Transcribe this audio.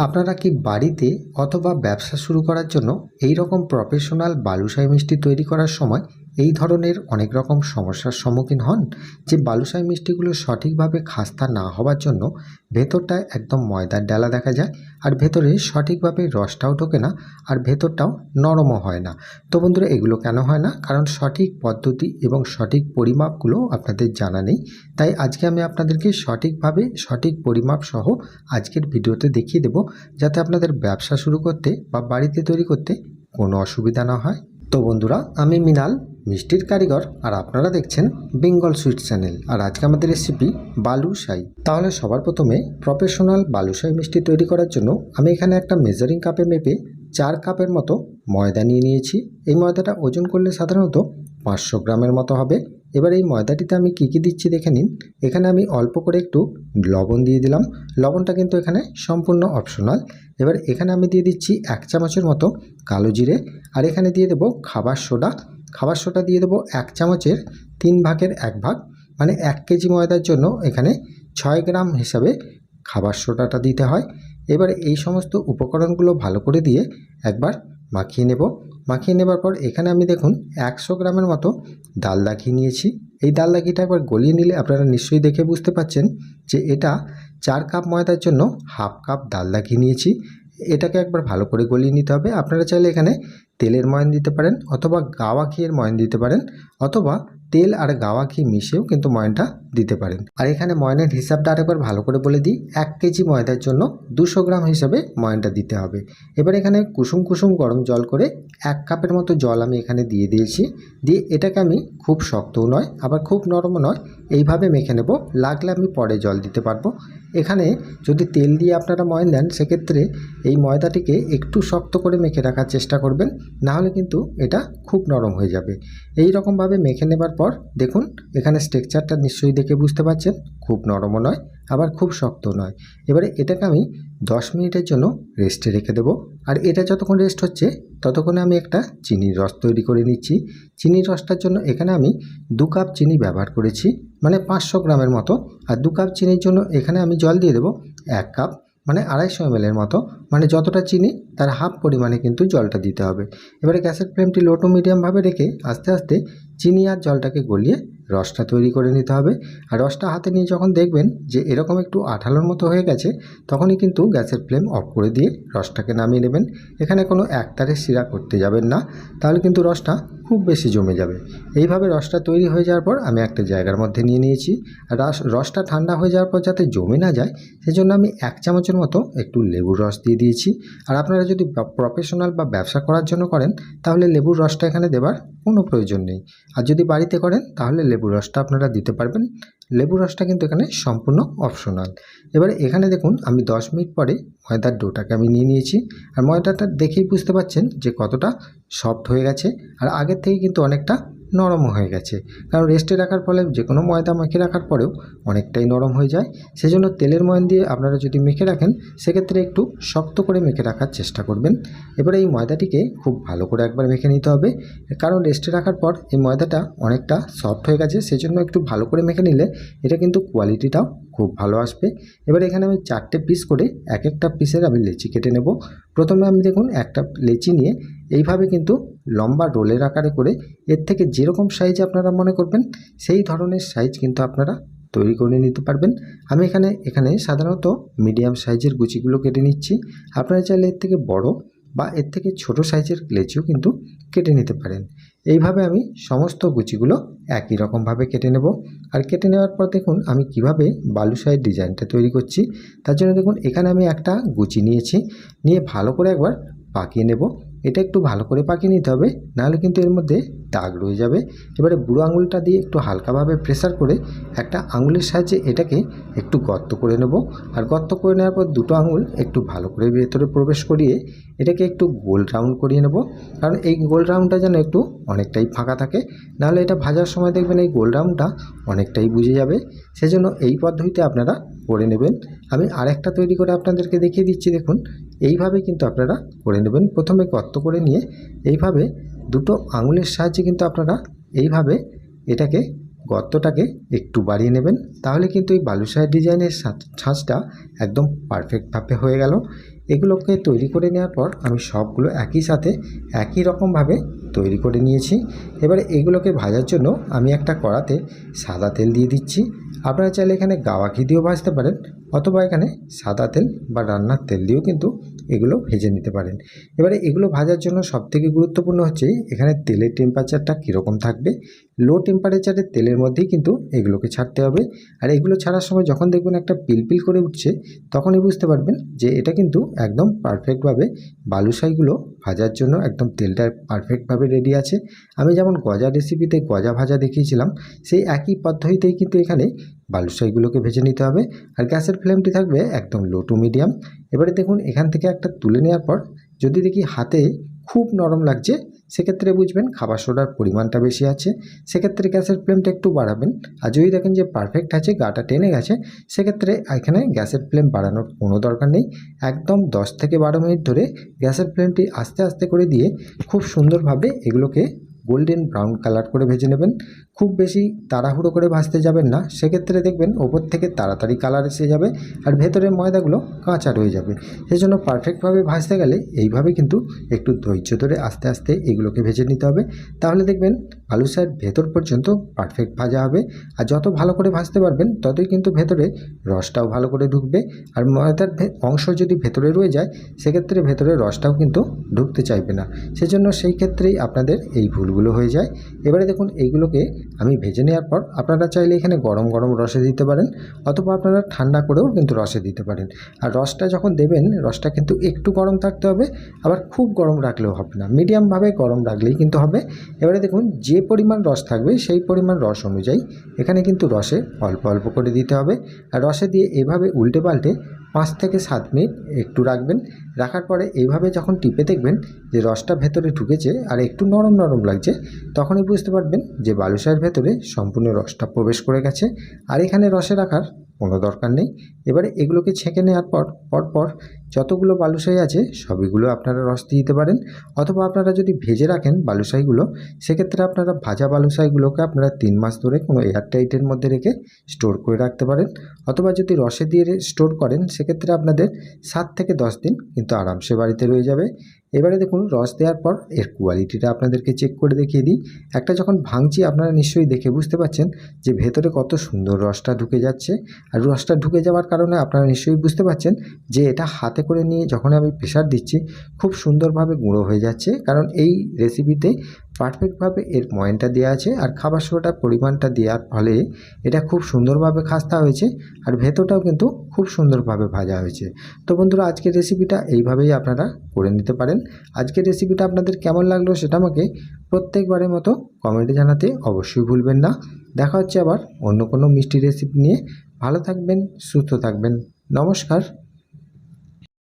আপনারা কি বাড়িতে অথবা ব্যবসা শুরু করার জন্য এই রকম প্রফেশনাল বালুশাই মিষ্টি তৈরি করার সময় এই ধরনের অনেক রকম সমস্যার সম্মুখীন হন যে বালুশাহী মিষ্টিগুলো সঠিকভাবে খাস্তা না হওয়ার জন্য ভেতরটায় একদম ময়দার ডালা দেখা যায় আর ভেতরে সঠিকভাবে রসটাও ঢোকে না আর ভেতরটাও নরমও হয় না। তো বন্ধুরা, এগুলো কেন হয় না? কারণ সঠিক পদ্ধতি এবং সঠিক পরিমাপগুলো আপনাদের জানা নেই। তাই আজকে আমি আপনাদেরকে সঠিকভাবে সঠিক পরিমাপ সহ আজকের ভিডিওতে দেখিয়ে দেব যাতে আপনাদের ব্যবসা শুরু করতে বা বাড়িতে তৈরি করতে কোনো অসুবিধা না হয়। তো বন্ধুরা, আমি মিনাল মিষ্টির কারিগর, আর আপনারা দেখছেন বেঙ্গল সুইট চ্যানেল। আর আজকে আমাদের রেসিপি বালুশাই তাহলে সবার প্রথমে প্রফেশনাল বালুশাই মিষ্টি তৈরি করার জন্য আমি এখানে একটা মেজারিং কাপে মেপে চার কাপের মতো ময়দা নিয়ে নিয়েছি। এই ময়দাটা ওজন করলে সাধারণত পাঁচশো গ্রামের মতো হবে। এবার এই ময়দাটিতে আমি কী কী দিচ্ছি দেখে নিন। এখানে আমি অল্প করে একটু লবণ দিয়ে দিলাম। লবণটা কিন্তু এখানে সম্পূর্ণ অপশনাল এবার এখানে আমি দিয়ে দিচ্ছি এক চামচের মতো কালো জিরে। আর এখানে দিয়ে দেবো খাবার সোডা। খাবার সোডা দিয়ে দেবো এক চামচের তিন ভাগের এক ভাগ। মানে এক কেজি ময়দার জন্য এখানে ছয় গ্রাম হিসাবে খাবার সোডাটা দিতে হয়। এবার এই সমস্ত উপকরণগুলো ভালো করে দিয়ে একবার মাখিয়ে নেব। মাখিয়ে নেবার পর এখানে আমি দেখুন একশো গ্রামের মতো ডালদা ঘি নিয়েছি। এই ডালদা ঘিটা একবার গলিয়ে নিলে আপনারা নিশ্চয়ই দেখে বুঝতে পাচ্ছেন যে এটা চার কাপ ময়দার জন্য হাফ কাপ ডালদা ঘি নিয়েছি। এটাকে একবার ভালো করে গলিয়ে নিতে হবে। আপনারা চাইলে এখানে তেলের ময়ন দিতে পারেন অথবা গাওয়া ঘিয়ের ময়ন দিতে পারেন অথবা তেল আর গাওয়া ঘি মিশিয়েও কিন্তু ময়নটা দিতে পারেন। আর এখানে ময়নের হিসাবটা আরেকবার ভালো করে বলে দিই, এক কেজি ময়দার জন্য দুশো গ্রাম হিসাবে ময়নটা দিতে হবে। এবার এখানে কুসুম কুসুম গরম জল করে এক কাপের মতো জল আমি এখানে দিয়ে দিয়েছি। দিয়ে এটাকে আমি খুব শক্তও নয়, আবার খুব নরমও নয়, এইভাবে মেখে নেব। লাগলে আমি পরে জল দিতে পারব। এখানে যদি তেল দিয়ে আপনারা ময়ন দেন, সেক্ষেত্রে এই ময়দাটিকে একটু শক্ত করে মেখে রাখার চেষ্টা করবেন, নাহলে কিন্তু এটা খুব নরম হয়ে যাবে। এই রকমভাবে মেখে নেবার পর দেখুন, এখানে স্ট্রেকচারটা নিশ্চয়ই দেখে বুঝতে পারছেন, খুব নরমও নয়, আবার খুব শক্ত নয়। এবারে এটাকে আমি দশ মিনিটের জন্য রেস্টে রেখে দেবো। আর এটা যতক্ষণ রেস্ট হচ্ছে, ততক্ষণে আমি একটা চিনির রস তৈরি করে নিচ্ছি। চিনির রসটার জন্য এখানে আমি দু কাপ চিনি ব্যবহার করেছি মানে পাঁচশো গ্রামের মতো। আর দু কাপ চিনির জন্য এখানে আমি জল দিয়ে দেবো এক কাপ মানে আড়াইশো এমএলের মতো। মানে যতটা চিনি, তার হাফ পরিমাণে কিন্তু জলটা দিতে হবে। এবারে গ্যাসের ফ্লেমটি লো টু মিডিয়ামভাবে রেখে আস্তে আস্তে চিনি আর জলটাকে গলিয়ে রসটা তৈরি করে নিতে হবে। আর রসটা হাতে নিয়ে যখন দেখবেন যে এরকম একটু আঠালোর মতো হয়ে গেছে, তখনই কিন্তু গ্যাসের ফ্লেম অফ করে দিয়ে রসটাকে নামিয়ে নেবেন। এখানে কোনো একতারে শিরা করতে যাবেন না। তাহলে কিন্তু রসটা খুব বেশি জমে যাবে। এইভাবে রসটা তৈরি হয়ে যাওয়ার পর আমি একটা জায়গার মধ্যে নিয়ে নিয়েছি। রস, রসটা ঠান্ডা হয়ে যাওয়ার পর যাতে জমে না যায়, সেজন্য আমি এক চামচের মতো একটু লেবুর রস দিয়ে দিয়েছি। আর আপনারা যদি প্রফেশনাল বা ব্যবসা করার জন্য করেন, তাহলে লেবুর রসটা এখানে দেবার কোনো প্রয়োজন নেই। আর যদি বাড়িতে করেন, তাহলে লেবু রসটা আপনারা দিতে পারবেন। লেবু রসটা কিন্তু এখানে সম্পূর্ণ অপশনাল। এবারে এখানে দেখুন, আমি দশ মিনিট পরে ময়দার ডোটাকে আমি নিয়ে নিয়েছি। আর ময়দাটা দেখেই বুঝতে পাচ্ছেন যে কতটা সফট হয়ে গেছে। আর আগের থেকে কিন্তু অনেকটা নরম হয়ে গেছে। কারণ রেস্টে রাখার ফলে যে কোনো ময়দা মেখে রাখার পরেও অনেকটাই নরম হয়ে যায়। সেজন্য তেলের ময়ন দিয়ে আপনারা যদি মেখে রাখেন, সেক্ষেত্রে একটু শক্ত করে মেখে রাখার চেষ্টা করবেন। এবারে এই ময়দাটিকে খুব ভালো করে একবার মেখে নিতে হবে। কারণ রেস্টে রাখার পর এই ময়দাটা অনেকটা সফট হয়ে গেছে। সেজন্য একটু ভালো করে মেখে নিলে এটা কিন্তু কোয়ালিটিটাও খুব ভালো আসবে। এবার এখানে আমি চারটে পিস করে এক একটা পিসের আমি লেচি কেটে নেব। প্রথমে আমি দেখুন একটা লেচি নিয়ে এইভাবে কিন্তু লম্বা রোলের আকারে করে এর থেকে যেরকম সাইজ আপনারা মনে করবেন, সেই ধরনের সাইজ কিন্তু আপনারা তৈরি করে নিতে পারবেন। আমি এখানে এখানে সাধারণত মিডিয়াম সাইজের গুচিগুলো কেটে নিচ্ছি। আপনারা চাইলে এর থেকে বড় বা এর থেকে ছোট সাইজের লেচিও কিন্তু কেটে নিতে পারেন। এইভাবে আমি সমস্ত গুচিগুলো একই রকমভাবে কেটে নেব। আর কেটে নেওয়ার পর দেখুন আমি কীভাবে বালুশাহের ডিজাইনটা তৈরি করছি। তার জন্য দেখুন এখানে আমি একটা গুচি নিয়েছি। নিয়ে ভালো করে একবার পাকিয়ে নেব। এটা একটু ভালো করে পাকিয়ে নিতে হবে, নাহলে কিন্তু এর মধ্যে দাগ রয়ে যাবে। এবারে বুড়ো আঙুলটা দিয়ে একটু হালকাভাবে প্রেসার করে একটা আঙুলের সাহায্যে এটাকে একটু গর্ত করে নেব। আর গর্ত করে নেওয়ার পর দুটো আঙুল একটু ভালো করে ভেতরে প্রবেশ করিয়ে এটাকে একটু গোল রাউন্ড করিয়ে নেব। কারণ এই গোল রাউন্ডটা যেন একটু অনেকটাই ফাঁকা থাকে, নাহলে এটা ভাজার সময় দেখবেন এই গোল রাউন্ডটা অনেকটাই বুঝে যাবে। সেজন্য এই পদ্ধতিতে আপনারা করে নেবেন। আমি আরেকটা তৈরি করে আপনাদেরকে দেখিয়ে দিচ্ছি, দেখুন। এইভাবে কিন্তু আপনারা করে নেবেন। প্রথমে গর্ত করে নিয়ে এইভাবে দুটো আঙুলের সাহায্যে কিন্তু আপনারা এইভাবে এটাকে, গর্তটাকে একটু বাড়িয়ে নেবেন। তাহলে কিন্তু এই বালুশাহের ডিজাইনের ছাঁচটা একদম পারফেক্টভাবে হয়ে গেল। এগুলোকে তৈরি করে নেওয়ার পর আমি সবগুলো একই সাথে একই রকমভাবে তৈরি করে নিয়েছি। এবারে এগুলোকে ভাজার জন্য আমি একটা কড়াতে সাদা তেল দিয়ে দিচ্ছি। আপনারা চাইলে এখানে গাওয়া ঘি দিয়েও ভাজতে পারেন, অথবা এখানে সাদা তেল বা রান্নার তেল দিয়েও কিন্তু এগুলো ভেজে নিতে পারেন। এবারে এগুলো ভাজার জন্য সবথেকে গুরুত্বপূর্ণ হচ্ছে এখানে তেলের টেম্পারেচারটা কীরকম থাকবে। লো টেম্পারেচারের তেলের মধ্যেই কিন্তু এগুলোকে ছাড়তে হবে। আর এগুলো ছাড়ার সময় যখন দেখবেন একটা পিলপিল করে উঠছে, তখনই বুঝতে পারবেন যে এটা কিন্তু একদম পারফেক্টভাবে বালুশাইগুলো ভাজার জন্য একদম তেলটা পারফেক্টভাবে রেডি আছে। আমি যেমন গজা রেসিপিতে গজা ভাজা দেখিয়েছিলাম, সেই একই পদ্ধতিতেই কিন্তু এখানে বালুশাইগুলোকে ভেজে নিতে হবে আর গ্যাসের ফ্লেমটি থাকবে একদম লো টু মিডিয়াম এবারে দেখুন, এখান থেকে একটা তুলে নেওয়ার পর যদি দেখি হাতে খুব নরম লাগছে, সেক্ষেত্রে বুঝবেন খাবার সোডার পরিমাণটা বেশি আছে। সেক্ষেত্রে গ্যাসের ফ্লেমটা একটু বাড়াবেন। আর যদি দেখেন যে পারফেক্ট আছে, গাটা টেনে গেছে, সেক্ষেত্রে এখানে গ্যাসের ফ্লেম বাড়ানোর কোনো দরকার নেই। একদম দশ থেকে বারো মিনিট ধরে গ্যাসের ফ্লেমটি আস্তে আস্তে করে দিয়ে খুব সুন্দরভাবে এগুলোকে গোল্ডেন ব্রাউন কালার করে ভেজে নেবেন। খুব বেশি তাড়াহুড়ো করে ভাজতে যাবেন না। সেক্ষেত্রে দেখবেন ওপর থেকে তাড়াতাড়ি কালার এসে যাবে আর ভেতরের ময়দাগুলো কাঁচা রয়ে যাবে। সেজন্য পারফেক্টভাবে ভাজতে গেলে এইভাবে কিন্তু একটু ধৈর্য ধরে আস্তে আস্তে এগুলোকে ভেজে নিতে হবে। তাহলে দেখবেন আলু সাইড ভেতর পর্যন্ত পারফেক্ট ভাজা হবে। আর যত ভালো করে ভাজতে পারবেন, ততই কিন্তু ভেতরে রসটাও ভালো করে ঢুকবে। আর ময়দার অংশ যদি ভেতরে রয়ে যায়, সেক্ষেত্রে ভেতরে রসটাও কিন্তু ঢুকতে চাইবে না। সেজন্য সেই ক্ষেত্রেই আপনাদের এই ভুলগুলো হয়ে যায়। এবারে দেখুন, এইগুলোকে আমি ভেজে নেওয়ার পর আপনারা চাইলে এখানে গরম গরম রসে দিতে পারেন, অথবা আপনারা ঠান্ডা করেও কিন্তু রসে দিতে পারেন। আর রসটা যখন দেবেন, রসটা কিন্তু একটু গরম থাকতে হবে, আবার খুব গরম রাখলেও হবে না। মিডিয়ামভাবে গরম রাখলেই কিন্তু হবে। এবারে দেখুন, যে পরিমাণ রস থাকবে সেই পরিমাণ রস অনুযায়ী এখানে কিন্তু রসে অল্প অল্প করে দিতে হবে। আর রসে দিয়ে এভাবে উল্টে পাল্টে পাঁচ থেকে সাত মিনিট একটু রাখবেন। রাখার পরে এইভাবে যখন টিপে দেখবেন যে রসটা ভেতরে ঢুকেছে আর একটু নরম নরম লাগছে, তখনই বুঝতে পারবেন যে বালুশাহের ভেতরে সম্পূর্ণ রসটা প্রবেশ করে গেছে। আর এখানে রসে রাখার কোনো দরকার নেই। এবারে এগুলোকে ছেঁকে নেওয়ার পর, পরপর যতগুলো বালুশাই আছে, সবইগুলো আপনারা রস দিয়ে দিতে পারেন। অথবা আপনারা যদি ভেজে রাখেন বালুশাইগুলো সেক্ষেত্রে আপনারা ভাজা বালুশাইগুলোকে আপনারা তিন মাস ধরে কোনো এয়ারটাইটের মধ্যে রেখে স্টোর করে রাখতে পারেন। অথবা যদি রসে দিয়ে স্টোর করেন সেক্ষেত্রে আপনাদের সাত থেকে দশ দিন কিন্তু আরামসে বাড়িতে রয়ে যাবে। এবারে দেখুন, রস দেওয়ার পর এর কোয়ালিটিটা আপনাদেরকে চেক করে দেখিয়ে দিই। একটা যখন ভাঙছি আপনারা নিশ্চয়ই দেখে বুঝতে পারছেন যে ভেতরে কত সুন্দর রসটা ঢুকে যাচ্ছে। আর রসটা ঢুকে যাওয়ার কারণে আপনারা নিশ্চয়ই বুঝতে পারছেন যে এটা হাতে করে নিয়ে যখন আমি প্রেশার দিচ্ছি, খুব সুন্দরভাবে গুঁড়ো হয়ে যাচ্ছে। কারণ এই রেসিপিতে পারফেক্টভাবে এর ময়নটা দেওয়া আছে আর খাবার সোডার পরিমাণটা দেওয়ার ফলে এটা খুব সুন্দরভাবে খাস্তা হয়েছে আর ভেতরটাও কিন্তু খুব সুন্দরভাবে ভাজা হয়েছে। তো বন্ধুরা, আজকের রেসিপিটা এইভাবেই আপনারা করে নিতে পারেন। আজকের রেসিপিটা আপনাদের কেমন লাগল সেটা আমাকে প্রত্যেকবারের মতো কমেন্টে জানাতে অবশ্যই ভুলবেন না। দেখা হচ্ছে আবার অন্য কোনো মিষ্টি রেসিপি নিয়ে। ভালো থাকবেন, সুস্থ থাকবেন। নমস্কার।